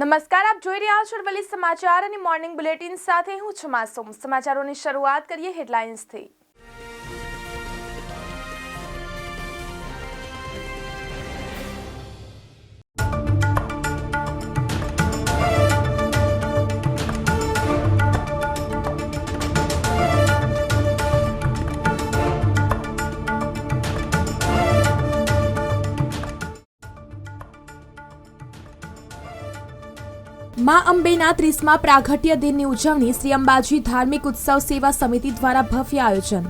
નમસ્કાર, આપ જોઈ રહ્યા છો અરવલ્લી સમાચાર અને મોર્નિંગ બુલેટિન સાથે હું છું સમાચારોની શરૂઆત કરીએ હેડલાઇન્સથી. મા અંબેના ત્રીસમા પ્રાગટ્ય દિનની ઉજવણી શ્રી અંબાજી ધાર્મિક ઉત્સવ સેવા સમિતિ દ્વારા ભવ્ય આયોજન.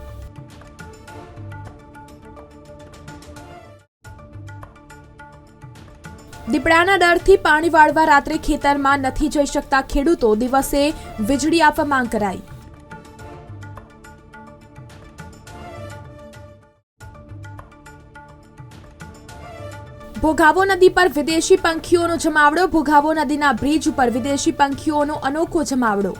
દીપડાના ડરથી પાણી વાળવા રાત્રે ખેતરમાં નથી જઈ શકતા ખેડૂતો, દિવસે વીજળી આપવા માંગ કરાઈ. ભોગાવો નદી પર વિદેશી પંખીઓનો જમાવડો, ભોગાવો નદીના બ્રિજ ઉપર વિદેશી પંખીઓનો અનોખો જમાવડો.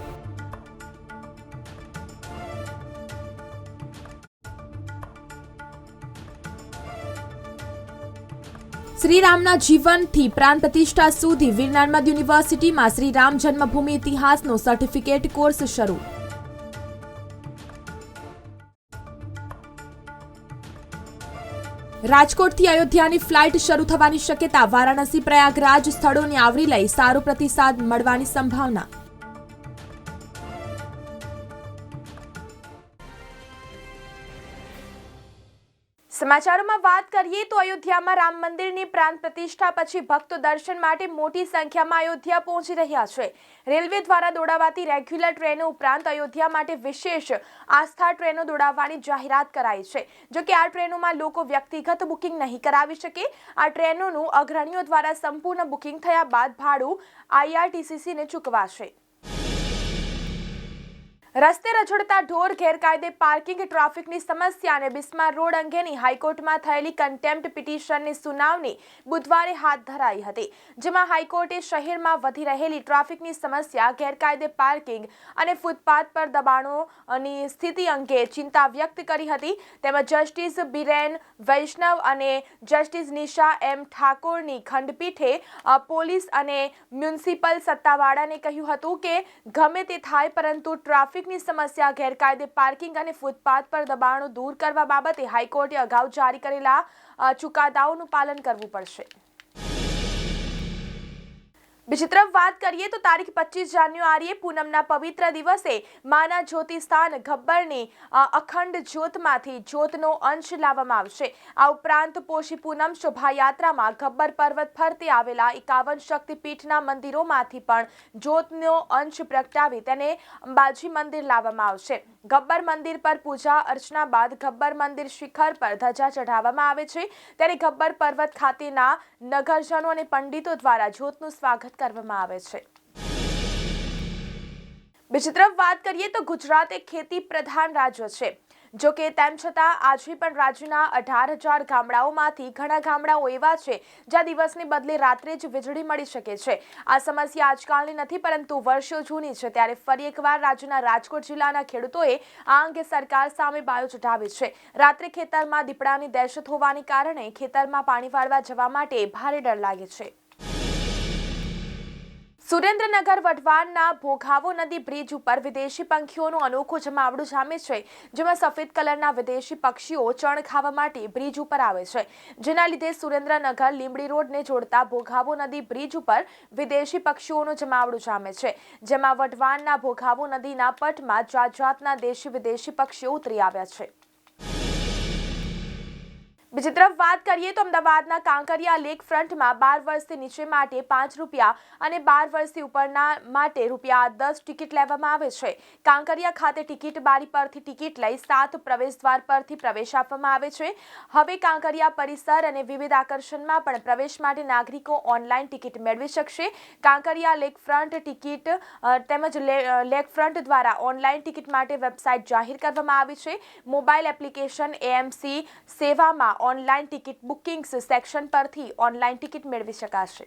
શ્રીરામના જીવનથી પ્રાણ પ્રતિષ્ઠા સુધી વીર નર્મદ યુનિવર્સિટીમાં શ્રી રામ જન્મભૂમિ ઇતિહાસનો સર્ટિફિકેટ કોર્સ શરૂ. રાજકોટથી અયોધ્યાની ફ્લાઇટ શરૂ થવાની શક્યતા, વારાણસી પ્રયાગરાજ સ્થળોને આવરી લઈ સારો પ્રતિસાદ મળવાની સંભાવના સમાચારોમાં વાત કરીએ તો અયોધ્યામાં રામ મંદિરની પ્રાણ પ્રતિષ્ઠા પછી ભક્તો દર્શન માટે મોટી સંખ્યામાં અયોધ્યા પહોંચી રહ્યા છે. રેલવે દ્વારા દોડાવાતી રેગ્યુલર ટ્રેનો ઉપરાંત અયોધ્યા માટે વિશેષ આસ્થા ટ્રેનો દોડાવવાની જાહેરાત કરાઈ છે. જો કે આ ટ્રેનોમાં લોકો વ્યક્તિગત બુકિંગ નહીં કરાવી શકે. આ ટ્રેનોનું અગ્રણીઓ દ્વારા સંપૂર્ણ બુકિંગ થયા બાદ ભાડું આઈઆરટીસીસીને ચૂકવાશે. રસ્તે રજડતા ઢોર, ગેરકાયદે પાર્કિંગ, ટ્રાફિકની સમસ્યા અને બિસ્માર રોડ અંગેની હાઈકોર્ટમાં થયેલી કન્ટેમ્પ્ટ પિટિશનની સુનાવણી બુધવારે હાથ ધરાઈ હતી, જેમાં હાઈકોર્ટે શહેરમાં વધી રહેલી ટ્રાફિકની સમસ્યા, ગેરકાયદે પાર્કિંગ અને ફૂટપાથ પર દબાણોની સ્થિતિ અંગે ચિંતા વ્યક્ત કરી હતી. તેમજ જસ્ટિસ બિરેન વૈષ્ણવ અને જસ્ટિસ નિશા એમ ઠાકોરની ખંડપીઠે પોલીસ અને મ્યુનિસિપલ સત્તાવાળાને કહ્યું હતું કે ગમે તે થાય પરંતુ ટ્રાફિકની સમસ્યા, ગેરકાયદે પાર્કિંગ અને ફૂટપાથ પર દબાણો દૂર કરવા બાબતે હાઈકોર્ટે અગાઉ જારી કરેલા ચુકાદાઓનું પાલન કરવું પડશે. બીજી તરફ વાત કરીએ તો તારીખ પચીસ જાન્યુઆરીએ પૂનમના પવિત્ર દિવસે માના જ્યોતિ સ્થાન ગબ્બરની અખંડ જ્યોતમાંથી જ્યોતનો અંશ લાવવામાં આવશે. આ ઉપરાંત પોષી પૂનમ શોભાયાત્રામાં ગબ્બર પર્વત ફરતે આવેલા એકાવન શક્તિપીઠના મંદિરોમાંથી પણ જ્યોતનો અંશ પ્રગટાવી તેને અંબાજી મંદિર લાવવામાં આવશે. ગબ્બર મંદિર પર પૂજા અર્ચના બાદ ગબ્બર મંદિર શિખર પર ધજા ચઢાવવામાં આવે છે. ત્યારે ગબ્બર પર્વત ખાતેના નગરજનો અને પંડિતો દ્વારા જ્યોતનું સ્વાગત કરવામાં આવે છે. બીજી તરફ વાત કરીએ તો ગુજરાત એક ખેતી પ્રધાન રાજ્ય છે. જો કે તેમ છતાં આજે પણ રાજ્યના અઢાર હજાર ગામડાઓમાંથી ઘણા ગામડાઓ એવા છે, જ્યાં દિવસને બદલે રાત્રે જ વીજળી મળી શકે છે. આ સમસ્યા આજકાલની નથી, પરંતુ વર્ષો જૂની છે. ત્યારે ફરી એકવાર રાજ્યના રાજકોટ જિલ્લાના ખેડૂતોએ આ અંગે સરકાર સામે બાયો ચઢાવી છે. રાત્રે ખેતરમાં દીપડાની દહેશત હોવાને કારણે ખેતરમાં પાણી વાળવા જવા માટે ભારે ડર લાગે છે. સુરેન્દ્રનગર વઢવાણના ભોગાવો નદી બ્રિજ ઉપર વિદેશી પંખીઓનું અનોખું જમાવડું જામે છે, જેમાં સફેદ કલરના વિદેશી પક્ષીઓ ચણ ખાવા માટે બ્રિજ ઉપર આવે છે. જેના લીધે સુરેન્દ્રનગર લીંબડી રોડને જોડતા ભોગાવો નદી બ્રિજ ઉપર વિદેશી પક્ષીઓનું જમાવડું જામે છે, જેમાં વઢવાણના ભોગાવો નદીના પટમાં જાત જાતના દેશી વિદેશી પક્ષીઓ ઉતરી આવ્યા છે. બીજી તરફ વાત કરીએ તો અમદાવાદના કાંકરિયા લેક ફ્રન્ટમાં બાર વર્ષથી નીચે માટે પાંચ રૂપિયા અને બાર વર્ષથી ઉપરના માટે રૂપિયા દસ ટિકિટ લેવામાં આવે છે. કાંકરિયા ખાતે ટિકિટ બારી પરથી ટિકિટ લઈ સાત પ્રવેશ દ્વાર પરથી પ્રવેશ આપવામાં આવે છે. હવે કાંકરિયા પરિસર અને વિવિધ આકર્ષણમાં પણ પ્રવેશ માટે નાગરિકો ઓનલાઈન ટિકિટ મેળવી શકશે. કાંકરિયા લેક ફ્રન્ટ ટિકિટ તેમજ લેક ફ્રન્ટ દ્વારા ઓનલાઈન ટિકિટ માટે વેબસાઇટ જાહેર કરવામાં આવી છે. મોબાઈલ એપ્લિકેશન એએમસી સેવામાં ઓનલાઈન ટિકિટ બુકિંગ્સ સેક્શન પરથી ઓનલાઈન ટિકિટ મેળવી શકાશે.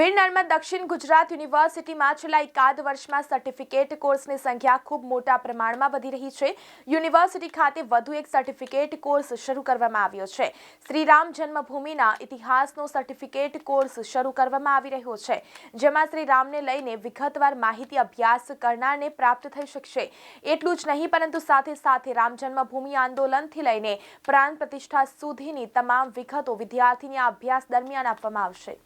વીર નર્મદ દક્ષિણ ગુજરાત યુનિવર્સિટીમાં છેલ્લા એકાદ વર્ષમાં સર્ટિફિકેટ કોર્સની સંખ્યા ખૂબ મોટા પ્રમાણમાં વધી રહી છે. યુનિવર્સિટી ખાતે વધુ એક સર્ટિફિકેટ કોર્સ શરૂ કરવામાં આવ્યો છે. શ્રીરામ જન્મભૂમિના ઇતિહાસનો સર્ટિફિકેટ કોર્સ શરૂ કરવામાં આવી રહ્યો છે. જેમાં શ્રીરામને લઈને વિગતવાર માહિતી અભ્યાસ કરનારને પ્રાપ્ત થઈ શકશે. એટલું જ નહીં, પરંતુ સાથે સાથે રામ જન્મભૂમિ આંદોલનથી લઈને પ્રાણ પ્રતિષ્ઠા સુધીની તમામ વિગતો વિદ્યાર્થીની અભ્યાસ દરમિયાન આપવામાં આવશે.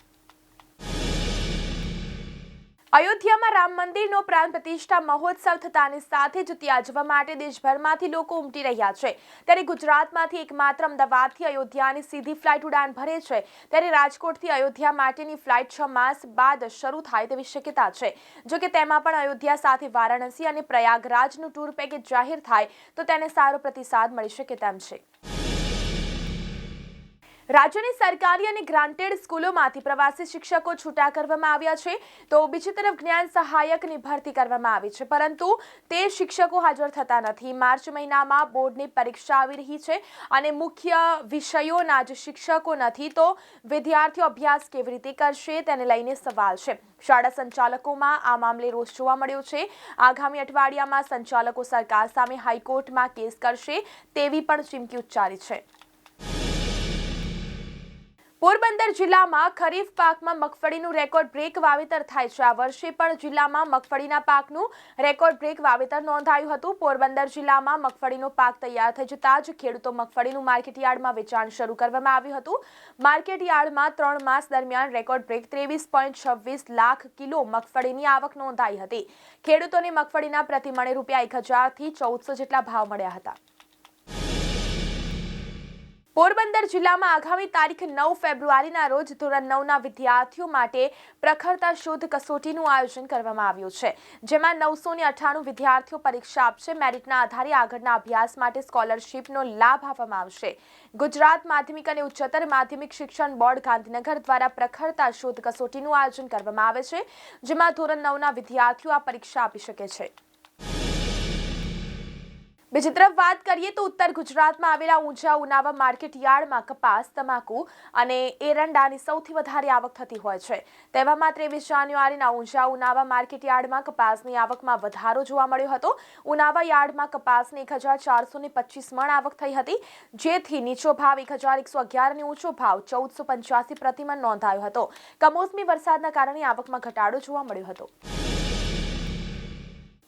અયોધ્યામાં રામ મંદિરનો પ્રાણ પ્રતિષ્ઠા મહોત્સવ થતાની સાથે જ ત્યાં જવા માટે દેશભરમાંથી લોકો ઉમટી રહ્યા છે. ત્યારે ગુજરાતમાંથી એકમાત્ર અમદાવાદથી અયોધ્યાની સીધી ફ્લાઇટ ઉડાન ભરે છે. ત્યારે રાજકોટથી અયોધ્યા માટેની ફ્લાઇટ છ માસ બાદ શરૂ થાય તેવી શક્યતા છે. જો કે તેમાં પણ અયોધ્યા સાથે વારાણસી અને પ્રયાગરાજનું ટૂર પેકેજ જાહેર થાય તો તેને સારો પ્રતિસાદ મળી શકે તેમ છે. રાજ્યની સરકારી અને ગ્રાન્ટેડ સ્કૂલોમાંથી પ્રવાસી શિક્ષકો છૂટા કરવામાં આવ્યા છે. તો બીજી તરફ જ્ઞાન સહાયકની ભરતી કરવામાં આવી છે. પરંતુ તે શિક્ષકો હાજર થતા નથી. માર્ચ મહિનામાં બોર્ડની પરીક્ષા આવી રહી છે અને મુખ્ય વિષયોના જ શિક્ષકો નથી. તો વિદ્યાર્થીઓ અભ્યાસ કેવી રીતે કરશે તેને લઈને સવાલ છે. શાળા સંચાલકોમાં આ મામલે રોષ જોવા મળ્યો છે. આગામી અઠવાડિયામાં સંચાલકો સરકાર સામે હાઈકોર્ટમાં કેસ કરશે તેવી પણ ચીમકી ઉચ્ચારી છે. પોરબંદર જિલ્લામાં ખરીફ પાકમાં મગફળીનું રેકોર્ડ બ્રેક વાવેતર થાય છે. આ વર્ષે પણ જિલ્લામાં મગફળીના પાકનું રેકોર્ડ બ્રેક વાવેતર નોંધાયું હતું. પોરબંદર જિલ્લામાં મગફળીનો પાક તૈયાર થઈ જતાં જ ખેડૂતો મગફળીનું માર્કેટયાર્ડમાં વેચાણ શરૂ કરવામાં આવ્યું હતું. માર્કેટયાર્ડમાં ત્રણ માસ દરમિયાન રેકોર્ડ બ્રેક ત્રેવીસ પોઈન્ટ છવ્વીસ લાખ કિલો મગફળીની આવક નોંધાઈ હતી. ખેડૂતોને મગફળીના પ્રતિમણે રૂપિયા એક હજારથી ચૌદસો જેટલા ભાવ મળ્યા હતા. પોરબંદર જિલ્લામાં આગામી તારીખ નવ ફેબ્રુઆરીના રોજ ધોરણ નવના વિદ્યાર્થીઓ માટે પ્રખરતા શોધ કસોટીનું આયોજન કરવામાં આવ્યું છે, જેમાં નવસો ને અઠ્ઠાણું વિદ્યાર્થીઓ પરીક્ષા આપશે. મેરિટના આધારે આગળના અભ્યાસ માટે સ્કોલરશીપનો લાભ આપવામાં આવશે. ગુજરાત માધ્યમિક અને ઉચ્ચતર માધ્યમિક શિક્ષણ બોર્ડ ગાંધીનગર દ્વારા પ્રખરતા શોધ કસોટીનું આયોજન કરવામાં આવે છે, જેમાં ધોરણ નવના વિદ્યાર્થીઓ આ પરીક્ષા આપી શકે છે. બીજી તરફ વાત કરીએ તો ઉત્તર ગુજરાતમાં આવેલા ઊંચા ઉનાવા માર્કેટ યાર્ડમાં કપાસ, તમાકુ અને એરંડાની સૌથી વધારે આવક થતી હોય છે. તેવામાં ત્રેવીસ જાન્યુઆરીના ઊંઝા ઉનાવા માર્કેટ યાર્ડમાં કપાસની આવકમાં વધારો જોવા મળ્યો હતો. ઉનાવા યાર્ડમાં કપાસની એક હજાર ચારસો ને પચીસ મણ આવક થઈ હતી, જેથી નીચો ભાવ એક હજાર એકસો અગિયાર અને ઊંચો ભાવ ચૌદસો પંચ્યાસી પ્રતિમણ નોંધાયો હતો. કમોસમી વરસાદના કારણે આવકમાં ઘટાડો જોવા મળ્યો હતો.